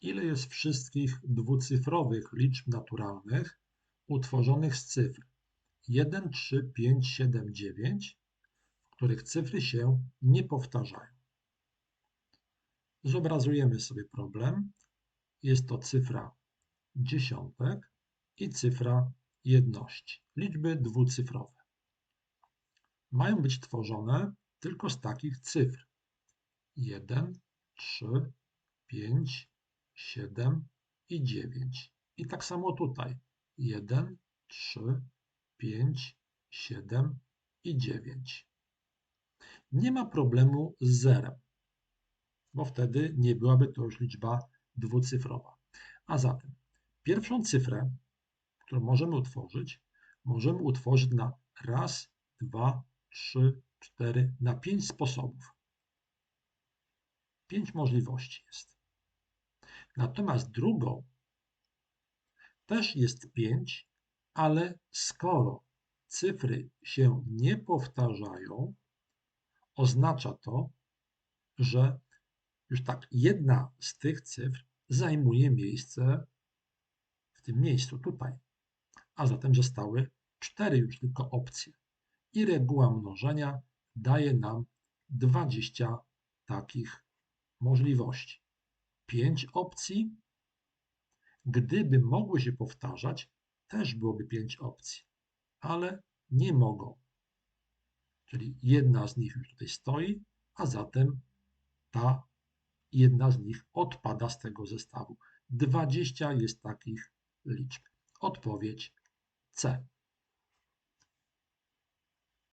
ile jest wszystkich dwucyfrowych liczb naturalnych utworzonych z cyfr 1, 3, 5, 7, 9, w których cyfry się nie powtarzają. Zobrazujemy sobie problem. Jest to cyfra dziesiątek i cyfra jedności, liczby dwucyfrowe. Mają być tworzone tylko z takich cyfr 1, 3, 5, 7 i 9. I tak samo tutaj 1, 3, 5, 7 i 9. Nie ma problemu z zerem, bo wtedy nie byłaby to już liczba dwucyfrowa. A zatem pierwszą cyfrę, którą możemy utworzyć, możemy utworzyć na raz, dwa, trzy, cztery, na pięć sposobów. Pięć możliwości jest. Natomiast drugą też jest pięć, ale skoro cyfry się nie powtarzają, oznacza to, że już tak jedna z tych cyfr zajmuje miejsce w tym miejscu tutaj, a zatem zostały cztery już tylko opcje. I reguła mnożenia daje nam 20 takich możliwości. 5 opcji. Gdyby mogły się powtarzać, też byłoby 5 opcji, ale nie mogą. Czyli jedna z nich już tutaj stoi, a zatem ta jedna z nich odpada z tego zestawu. 20 jest takich liczb. Odpowiedź C.